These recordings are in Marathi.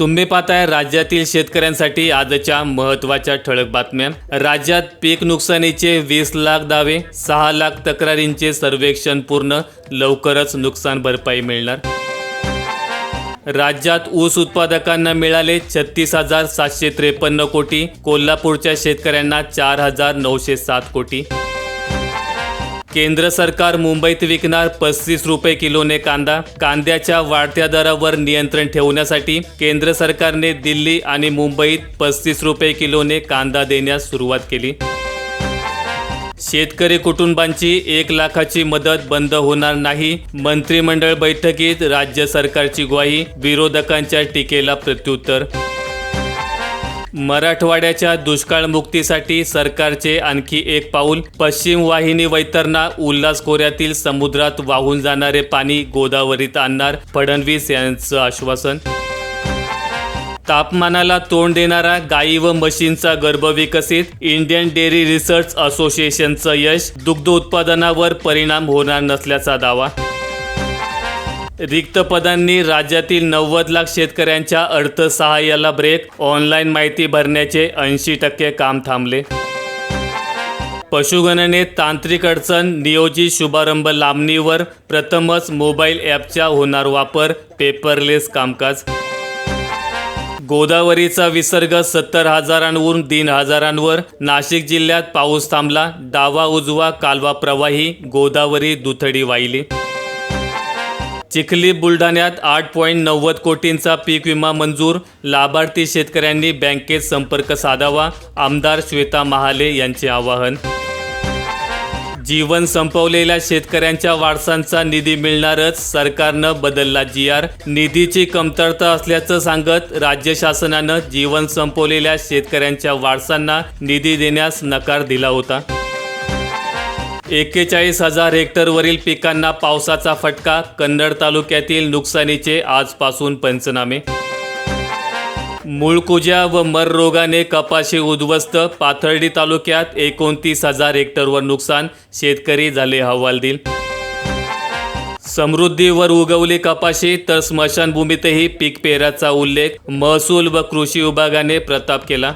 तुम्ही पाहताय राज्यातील शेतकऱ्यांसाठी आजच्या महत्त्वाच्या ठळक बातम्या. राज्यात पीक नुकसानीचे वीस लाख दावे सहा लाख तक्रारींचे सर्वेक्षण पूर्ण लवकरच नुकसान भरपाई मिळणार. राज्यात ऊस उत्पादकांना मिळाले छत्तीस हजार सातशे त्रेपन्न कोटी कोल्हापूरच्या शेतकऱ्यांना चार हजार नऊशे सात कोटी. केंद्र सरकार मुंबईत विकणार पस्तीस रुपये किलोने कांदा. कांद्याच्या वाढत्या दरावर नियंत्रण ठेवण्यासाठी केंद्र सरकारने दिल्ली आणि मुंबईत पस्तीस रुपये किलोने कांदा देण्यास सुरुवात केली. शेतकरी कुटुंबांची एक लाखाची मदत बंद होणार नाही. मंत्रिमंडळ बैठकीत राज्य सरकारची ग्वाही विरोधकांच्या टीकेला प्रत्युत्तर मराठवाड्याच्या दुष्काळमुक्तीसाठी सरकारचे आणखी एक पाऊल. पश्चिम वाहिनी वैतरणा उल्हास खोऱ्यातील समुद्रात वाहून जाणारे पाणी गोदावरीत आणणार फडणवीस यांचं आश्वासन. तापमानाला तोंड देणारा गायी व म्हशींचा गर्भ विकसित. इंडियन डेअरी रिसर्च असोसिएशनचं यश. दुग्ध उत्पादनावर परिणाम होणार नसल्याचा दावा. रिक्त पदांनी राज्यातील नव्वद लाख शेतकऱ्यांच्या अर्थसहाय्याला ब्रेक ऑनलाईन माहिती भरण्याचे ऐंशी टक्के काम थांबले. पशुगणनेत तांत्रिक अडचण नियोजित शुभारंभ लांबणीवर प्रथमच मोबाईल ॲपचा होणार वापर पेपरलेस कामकाज. गोदावरीचा विसर्ग सत्तर हजारांवरून तीन हजारांवर. नाशिक जिल्ह्यात पाऊस थांबला. डावा उजवा कालवा प्रवाही गोदावरी दुथडी वाहिली. चिखली बुलढाण्यात आठ पॉईंट नव्वद कोटींचा पीक विमा मंजूर. लाभार्थी शेतकऱ्यांनी बँकेत संपर्क साधावा आमदार श्वेता महाले यांचे आवाहन. जीवन संपवलेल्या शेतकऱ्यांच्या वारसांचा निधी मिळणारच सरकारनं बदलला जी आर निधीची कमतरता असल्याचं सांगत राज्य शासनानं जीवन संपवलेल्या शेतकऱ्यांच्या वारसांना निधी देण्यास नकार दिला होता. एक्केचाळीस हजार हेक्टरवरील पिकांना पावसाचा फटका कन्नड तालुक्यातील नुकसानीचे आजपासून पंचनामे. मूळकुजा व मर रोगाने कपाशी उद्ध्वस्त पाथर्डी तालुक्यात एकोणतीस हजार हेक्टरवर नुकसान शेतकरी झाले हवालदिल समृद्धीवर उगवली कपाशी तर स्मशानभूमीतही पीक पेराचा उल्लेख महसूल व कृषी विभागाने प्रताप केला.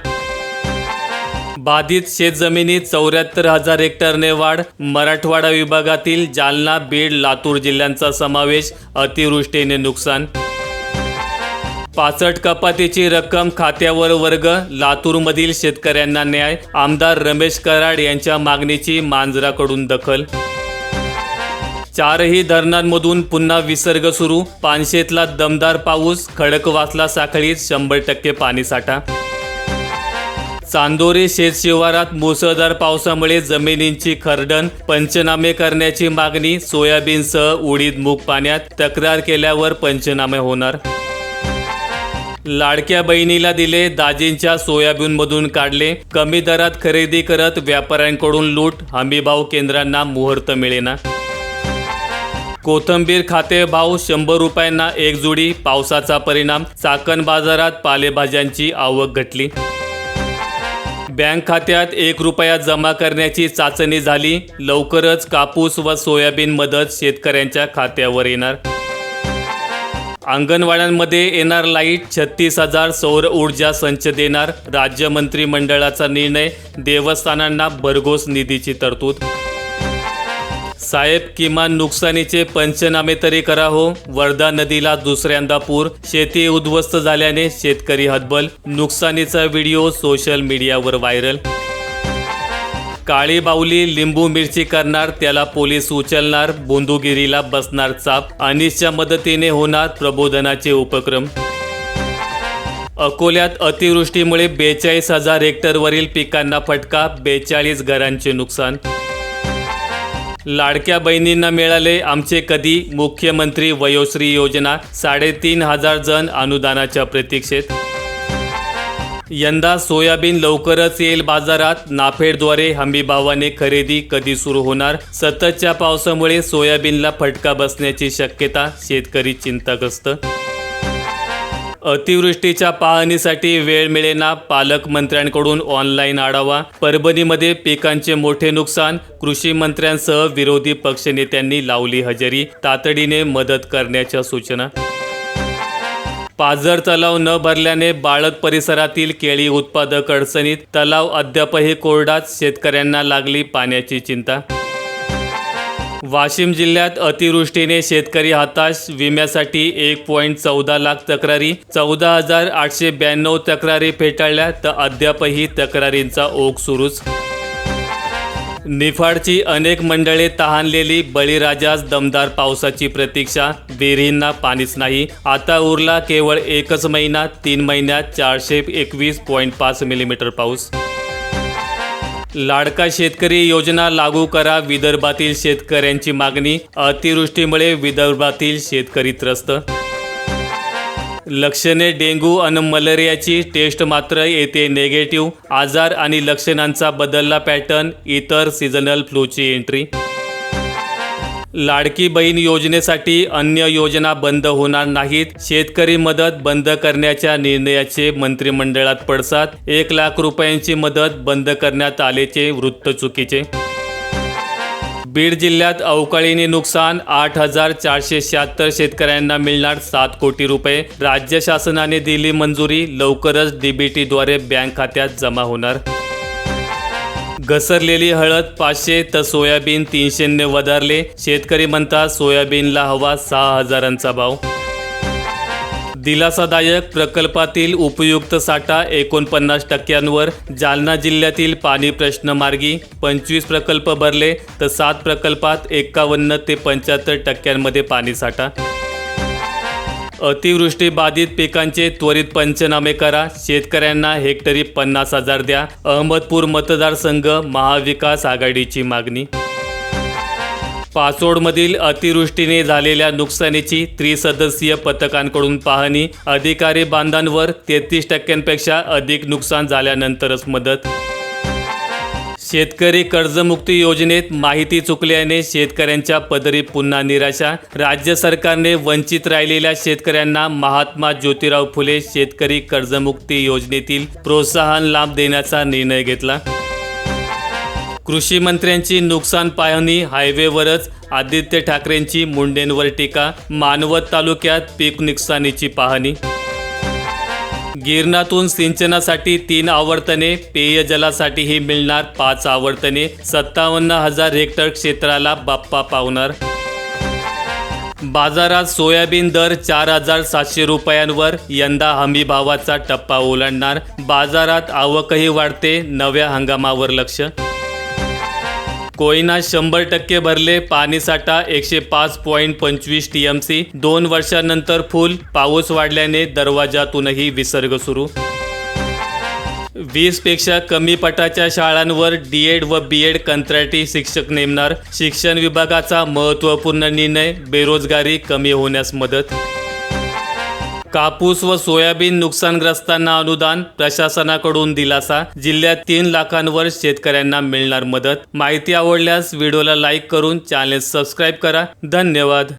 बाधित शेतजमिनीत चौऱ्याहत्तर हजार हेक्टरने वाढ. मराठवाडा विभागातील जालना बीड लातूर जिल्ह्यांचा समावेश. अतिवृष्टीने नुकसान. पाचट कपातीची रक्कम खात्यावर वर्ग. लातूरमधील शेतकऱ्यांना न्याय. आमदार रमेश कराड यांच्या मागणीची मांजराकडून दखल. चारही धरणांमधून पुन्हा विसर्ग सुरू. पानशेतला दमदार पाऊस. खडकवासला साखळीत शंभर टक्के पाणीसाठा. चांदोरी शेतशिवारात मुसळधार पावसामुळे जमिनींची खरडण पंचनामे करण्याची मागणी सोयाबीनसह उडीद मूग पाण्यात तक्रार केल्यावर पंचनामे होणार. लाडक्या बहिणीला दिले दाजींच्या सोयाबीनमधून काढले. कमी दरात खरेदी करत व्यापाऱ्यांकडून लूट हमीभाव केंद्रांना मुहूर्त मिळेना. कोथंबीर खाते भाव शंभर रुपयांना एक जुडी पावसाचा परिणाम चाकण बाजारात पालेभाज्यांची आवक घटली. बँक खात्यात एक रुपया जमा करण्याची चाचणी झाली. लवकरच कापूस व सोयाबीन मदत शेतकऱ्यांच्या खात्यावर येणार. अंगणवाड्यांमध्ये येणार लाइट छत्तीस हजार सौर ऊर्जा संच देणार. राज्य मंत्रिमंडळाचा निर्णय देवस्थानांना भरघोस निधीची तरतूद साहेब किमान नुकसानीचे पंचनामे तरी करा हो. वर्धा नदीला दुसऱ्यांदा पूर. शेती उद्ध्वस्त झाल्याने शेतकरी हतबल. नुकसानीचा व्हिडिओ सोशल मीडियावर व्हायरल. काळी बाऊली लिंबू मिरची करणार त्याला पोलीस उचलणार बोंदुगिरीला बसणार चाप. अनिसच्या मदतीने होणार प्रबोधनाचे उपक्रम. अकोल्यात अतिवृष्टीमुळे बेचाळीस हजार हेक्टरवरील पिकांना फटका बेचाळीस घरांचे नुकसान. लाडक्या बहिणींना मिळाले आमचे कधी मुख्यमंत्री वयोश्री योजना साडेतीन हजार जण अनुदानाच्या प्रतीक्षेत. यंदा सोयाबीन लवकरच येईल बाजारात. नाफेडद्वारे हमीभावाने खरेदी कधी सुरू होणार? सततच्या पावसामुळे सोयाबीनला फटका बसण्याची शक्यता शेतकरी चिंताग्रस्त अतिवृष्टीच्या पाहणीसाठी वेळ मिळेना पालकमंत्र्यांकडून ऑनलाईन आढावा. परभणीमध्ये पिकांचे मोठे नुकसान कृषी मंत्र्यांसह विरोधी पक्षनेत्यांनी लावली हजेरी तातडीने मदत करण्याच्या सूचना. पाझर तलाव न भरल्याने बाळद परिसरातील केळी उत्पादक अडचणीत तलाव अद्यापही कोरडाच शेतकऱ्यांना लागली पाण्याची चिंता. वाशिम जिल्ह्यात अतिवृष्टीने शेतकरी हताश विम्यासाठी एक पॉईंट चौदा लाख तक्रारी चौदा हजार आठशे ब्याण्णव तक्रारी फेटाळल्या तर अद्यापही तक्रारींचा ओघ सुरूच. निफाडची अनेक मंडळे तहानलेली बळीराजास दमदार पावसाची प्रतीक्षा विहिरींना पाणीच नाही. आता उरला केवळ एकच महिना तीन महिन्यात चारशे एकवीस पॉईंट पाच मिलीमीटर पाऊस. लाडका शेतकरी योजना लागू करा. विदर्भातील शेतकऱ्यांची मागणी अतिवृष्टीमुळे विदर्भातील शेतकरी त्रस्त. लक्षणे डेंग्यू आणि मलेरियाची टेस्ट मात्र येते नेगेटिव्ह आजार आणि लक्षणांचा बदलला पॅटर्न इतर सीझनल फ्लूची एंट्री लाडकी बहीण योजनेसाठी अन्य योजना बंद होणार नाहीत. शेतकरी मदत बंद करण्याच्या निर्णयाचे मंत्रिमंडळात पडसाद. एक लाख रुपयांची मदत बंद करण्यात आल्याचे वृत्त चुकीचे. बीड जिल्ह्यात अवकाळीने नुकसान आठ हजार चारशे शहात्तर शेतकऱ्यांना मिळणार सात कोटी रुपये. राज्य शासनाने दिली मंजुरी लवकरच डीबीटीद्वारे बँक खात्यात जमा होणार. घसरलेली हळद पाचशे तर सोयाबीन तीनशेने वधारले. शेतकरी म्हणतात सोयाबीनला हवा सहा हजारांचा भाव. दिलासादायक प्रकल्पातील उपयुक्त साठा एकोणपन्नास टक्क्यांवर. जालना जिल्ह्यातील पाणी प्रश्न मार्गी. पंचवीस प्रकल्प भरले तर सात प्रकल्पात एकावन्न ते पंच्याहत्तर टक्क्यांमध्ये पाणीसाठा अतिवृष्टी बाधित पिकांचे त्वरित पंचनामे करा. शेतकऱ्यांना हेक्टरी पन्नास हजार द्या. अहमदपूर मतदारसंघ महाविकास आघाडीची मागणी. पाचोडमधील अतिवृष्टीने झालेल्या नुकसानीची त्रिसदस्यीय पथकांकडून पाहणी. अधिकारी बांधांवर तेहतीस टक्क्यांपेक्षा अधिक नुकसान झाल्यानंतरच मदत. शेतकरी कर्जमुक्ती योजनेत माहिती चुकल्याने शेतकऱ्यांच्या पदरी पुन्हा निराशा. राज्य सरकारने वंचित राहिलेल्या शेतकऱ्यांना महात्मा ज्योतिराव फुले शेतकरी कर्जमुक्ती योजनेतील प्रोत्साहन लाभ देण्याचा निर्णय घेतला. कृषी मंत्र्यांची नुकसान पाहणी हायवेवरच आदित्य ठाकरेंची मुंडेंवर टीका. मानवत तालुक्यात पीक नुकसानीची पाहणी. गिरणातून सिंचनासाठी तीन आवर्तने पेयजलासाठीही मिळणार पाच आवर्तने. सत्तावन्न हजार हेक्टर क्षेत्राला बाप्पा पावणार. बाजारात सोयाबीन दर चार हजार सातशे रुपयांवर यंदा हमी भावाचा टप्पा ओलांडणार. बाजारात आवकही वाढते नव्या हंगामावर लक्ष. कोयना शंभर टक्के भरले पाणीसाठा एकशे पाच पॉईंट पंचवीस टी एम सी दोन वर्षांनंतर फुल पाऊस वाढल्याने दरवाजातूनही विसर्ग सुरू. वीसपेक्षा कमी पटाच्या शाळांवर डी एड व बी एड कंत्राटी शिक्षक नेमणार. शिक्षण विभागाचा महत्त्वपूर्ण निर्णय बेरोजगारी कमी होण्यास मदत. कापूस व सोयाबीन नुकसानग्रस्तांना अनुदान प्रशासनाकडून दिलासा जिल्ह्यात तीन लाखांवर शेतकऱ्यांना मिळणार मदत. माहिती आवडल्यास व्हिडिओला लाईक करून चॅनेल सबस्क्राईब करा. धन्यवाद.